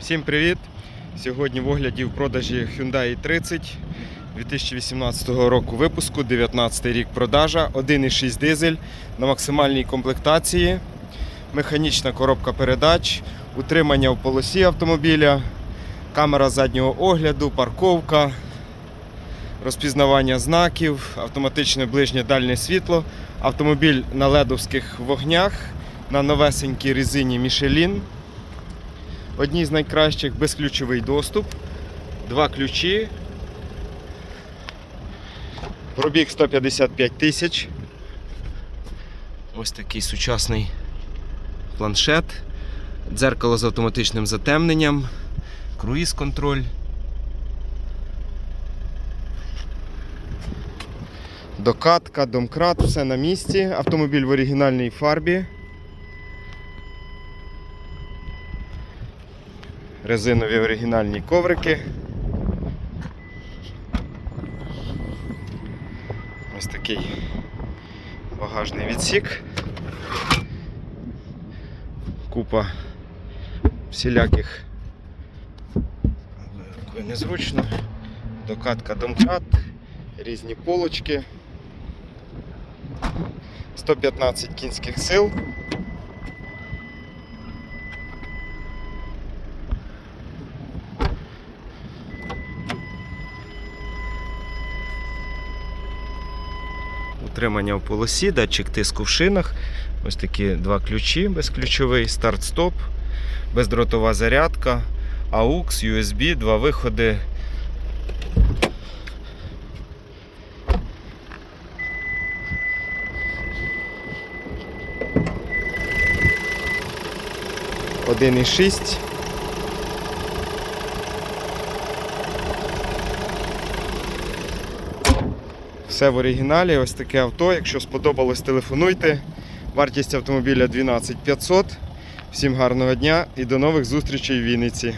Всім привіт! Сьогодні в огляді в продажі Hyundai 30 2018 року випуску, 19 рік продажа, 1,6 дизель на максимальній комплектації, механічна коробка передач, утримання в полосі автомобіля, камера заднього огляду, парковка, розпізнавання знаків, автоматичне ближнє дальнє світло, автомобіль на ледовських вогнях, на новесенькій резині Michelin. Одні з найкращих безключовий доступ, два ключі. Пробіг 155 тисяч. Ось такий сучасний планшет, дзеркало з автоматичним затемненням, круїз контроль. Докатка, домкрат, все на місці. Автомобіль в оригінальній фарбі. Резинові оригінальні коврики. Ось такий багажний відсік. Купа всіляких Ой, незручно. Докатка домкрат, різні полочки. 115 кінських сил. Утримання в полосі, датчик тиску в шинах. Ось такі два ключі безключовий, старт-стоп, бездротова зарядка, AUX, USB, два виходи. Один і шість. Все в оригіналі, ось таке авто. Якщо сподобалось, телефонуйте. Вартість автомобіля 12 500. Всім гарного дня і до нових зустрічей в Вінниці.